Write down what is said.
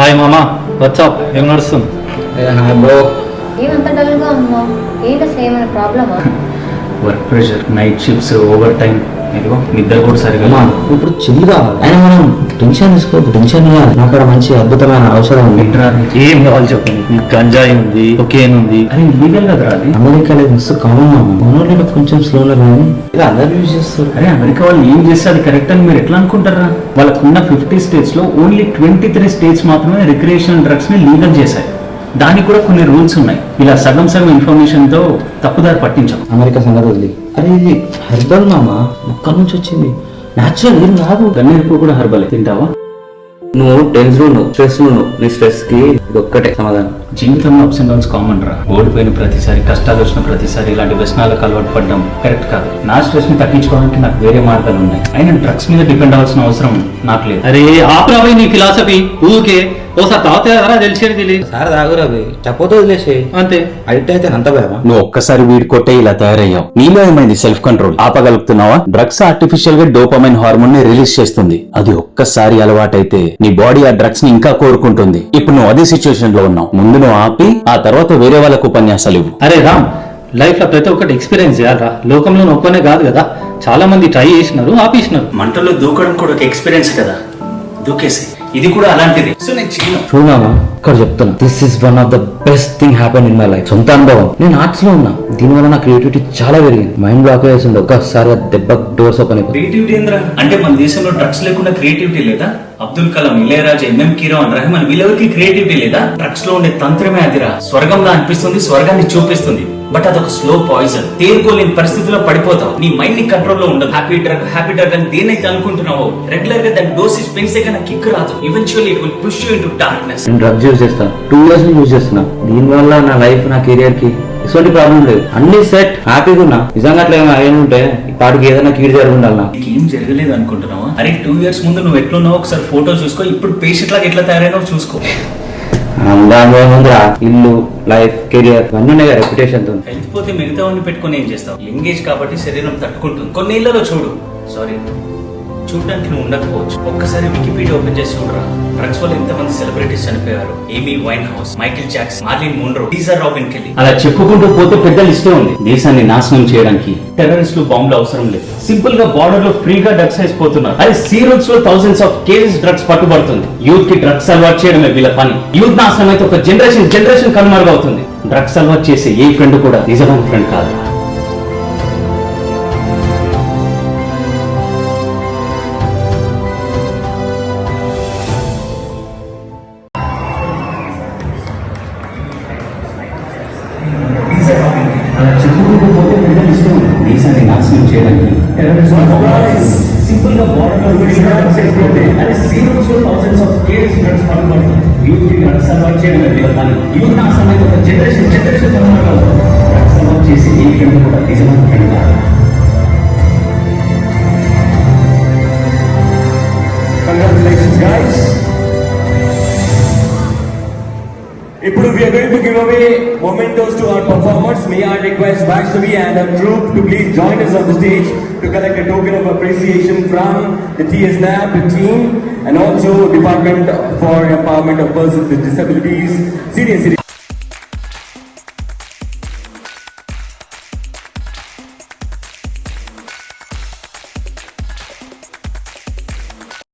Hi మామా WhatsApp ఏం నడుస్తుంది? బ్రో ఏమంత డల్గా ఉన్నావు? ఏంటి అసలు ఏమైనా ప్రాబ్లమా work pressure night shifts over time ఇదిగో నిద్ర కూడా సరిగా అమ్మా ఇప్పుడు చిల్ కావాలి అయినా మనం టెన్షన్ తీసుకోవద్దు టెన్షన్ ఇవ్వాలి. నాకు అక్కడ మంచి అద్భుతమైన అవసరం ఉంది. వింటరా ఏం కావాలి చెప్పండి గంజాయి ఉంది ఒకేన్ ఉంది. అరే లీగల్ కదరా అది? అమెరికాలో మస్తు కామన్ మనోళ్ళు కొంచెం స్లోలో కానీ ఇలా అందరు యూజ్ చేస్తారు. అరే అమెరికా వాళ్ళు ఏం చేస్తే అది కరెక్ట్ అని మీరు ఎట్లా అనుకుంటారా? వాళ్ళకున్న ఫిఫ్టీ స్టేట్స్లో ఓన్లీ ట్వంటీ త్రీ స్టేట్స్ మాత్రమే రిక్రియేషనల్ డ్రగ్స్ని లీగల్ చేశాయి దానికి కూడా కొన్ని రూల్స్ ఉన్నాయి. ఇలా సగం సగం ఇన్ఫర్మేషన్తో తప్పుదారి పట్టించాం అమెరికా సంగతి వదిలి. అరే ఇది హెర్బల్ మామ? మొక్కల నుంచి వచ్చింది. న్యాచురల్ ఏం రాదు. గన్నేరుపు కూడా హర్బలే. తింటావా? నువ్వు టెన్స్ ఉన్నావు. స్ట్రెస్ ఉన్నావు. నీ స్ట్రెస్కి ఒక్కటే సమాధానం. జీవితంలో అప్స్ అండ్ డౌన్స్ కామన్ రా. ఓడిపోయిన ప్రతిసారి కష్టాలు వచ్చిన ప్రతిసారి ఇలాంటి వ్యసనాలకు అలవాటు పడడం కరెక్ట్ కాదు. నా స్ట్రెస్ని తగ్గించుకోవడానికి నాకు వేరే మార్గాలు ఉన్నాయి. అయినా డ్రగ్స్ మీద డిపెండ్ అవ్వాల్సిన అవసరం నాకు లేదు. అరే ఆపరాబోయ్ నీ ఫిలాసఫీ ఊకే ఓసారి తాగుతాయి కదా తెలిసేది తెలియదు సార్ తాగురా బే చెప్పతో వదిలేసే అంతే. అడిక్ట్ అయితే అంత భయమా? నువ్వు ఒక్కసారి వీడి కొట్టే ఇలా తయారయ్యావు. నీలో ఏమైంది? సెల్ఫ్ కంట్రోల్ ఆపగలుగుతున్నావా? డ్రగ్స్ ఆర్టిఫిషియల్గా డోపమైన్ హార్మోన్ని రిలీజ్ చేస్తుంది. అది ఒక్కసారి అలవాటైతే నీ బాడీ ఆ డ్రగ్స్ని ఇంకా కోరుకుంటుంది. ఇప్పుడు నువ్వు అదే సిచ్యువేషన్లో ఉన్నావు. ముందు నువ్వు ఆపి ఆ తర్వాత వేరే వాళ్ళకు ఉపన్యాసాలు ఇవ్వు. అరే రామ్ లైఫ్లో ప్రతి ఒక్కటి ఎక్స్పీరియన్స్ చేయాలరా లోకంలో ఒక్కనే కాదు కదా. చాలా మంది ట్రై చేసినారు ఆపేసినారు. మంటల్లో దూకడం కూడా ఒక ఎక్స్పీరియన్స్ కదా. దూకేసి. ఇది కూడా అలాంటిది. సో నేను చేయను చూడమా ఇక్కడ చెప్తున్నా. This is one of the best thing happen in my life సొంత అనుభవం. నేను ఆర్ట్స్లో ఉన్నా. దీనివల్ల నా క్రియేటివిటీ చాలా పెరిగింది. మైండ్ బ్లాక్ వేసింది ఒక్కసారి దెబ్బ డోర్స్ ఓపెన్ అయిపోయింది. క్రియేటివిటీ ఏంద్రా? అంటే మన దేశంలో డ్రగ్స్ లేకుండా క్రియేటివిటీ లేదా? అబ్దుల్ కలాం ఇళయరాజా ఎంఎం కిరాన్ రెహమాన్ వీళ్ళెవరికి క్రియేటివిటీ లేదా? డ్రగ్స్లో ఉండే తంత్రమే అదిరా. స్వర్గంలా అనిపిస్తుంది స్వర్గాన్ని చూపిస్తుంది. బట్ అదొక స్లో పాయిజన్ తేరుకోలేని పరిస్థితిలో పడిపోతావు. నీ మైండ్ని కంట్రోల్లో ఉండదు. హ్యాపీ డ్రగ్ హ్యాపీ డ్రగ్ అని దేనైతే అనుకుంటున్నావో రెగ్యులర్గా దాని డోసేజ్ పెంచే కన్నా కిక్ రాదు. Eventually it will push you into darkness నేను డ్రగ్స్ యూజ్ చేస్తాను టూ ఇయర్స్ నుంచి యూజ్ చేస్తున్నా. దీనివల్ల నా లైఫ్ నా కెరియర్కి ఎటువంటి ప్రాబ్లం లేదు. అన్ని సెట్ హ్యాపీగా ఉన్నా. నిజంగా అట్లా ఏమైనా ఉంటే పాటికి ఏదైనా కీడు జరిగి ఉండాలి నాకు ఏం జరగలేదు అనుకుంటున్నావా? అరే టూ ఇయర్స్ ముందు నువ్వు ఎట్లున్నావు ఒకసారి ఫోటో చూసుకో. ఇప్పుడు పేషెంట్ లాగా ఎట్లా తయారైనావు చూసుకో. ముందర ఇల్లు లైఫ్ కెరియర్ అన్నీ ఉన్నాయి రెప్యుటేషన్తో హెల్త్ పోతే పెట్టుకొని ఏం చేస్తావు? ఎంగేజ్ కాబట్టి శరీరం తట్టుకుంటుంది. కొన్ని ఇళ్ళలో చూడు. సారీ చూడడానికి నువ్వు ఉండకపోవచ్చు. ఒక్కసారి వికీపీడియా ఓపెన్ చేసి చూడరా. డ్రగ్స్ వల్ల ఎంతమంది సెలబ్రిటీస్ చనిపోయారు. Amy Winehouse Michael Jackson Marilyn Monroe teaser Robin Kelly. అలా చెప్పుకుంటూ పోతే పెద్ద లిస్టే ఉంది. దేశాన్ని నాశనం చేయడానికి టెర్రరిస్టులు బాంబులు అవసరం లేదు. సింపుల్గా బార్డర్లో ఫ్రీగా డ్రగ్స్ వేసిపోతున్నారు. అది సీరియల్స్లో థౌసండ్స్ ఆఫ్ కేజెస్ డ్రగ్స్ పట్టుబడుతుంది. యూత్కి డ్రగ్స్ అలవాటు చేయడమే వీళ్ళ పని. యూత్ నాశనం అయితే ఒక జనరేషన్ జనరేషన్ కనుమరుగవుతుంది. డ్రగ్స్ అలవాటు చేసే ఏ ఫ్రెండ్ కూడా నిజమైన ఫ్రెండ్ కాదు. దేశాన్ని నాశనం చేయడానికి సింపుల్గా అదే సీరోస్లో థౌసండ్స్ ఆఫ్ కేస్ డ్రగ్స్ పడుతుంది. యూత్కి డ్రగ్స్ అలవాటు చేయడం లేదు కానీ యూత్ నాశనం అయితే ఒక జనరేషన్ చేసి కూడా నిజమైన ఫ్రెండ్ కాదు Congratulations, guys. Ippudu, we are going to give away mementos to our performers. May I request Vaishnavi and her troupe to please join us on the stage to collect a token of appreciation from the TSNAP team and also Department for Empowerment of Persons with Disabilities. Seriously.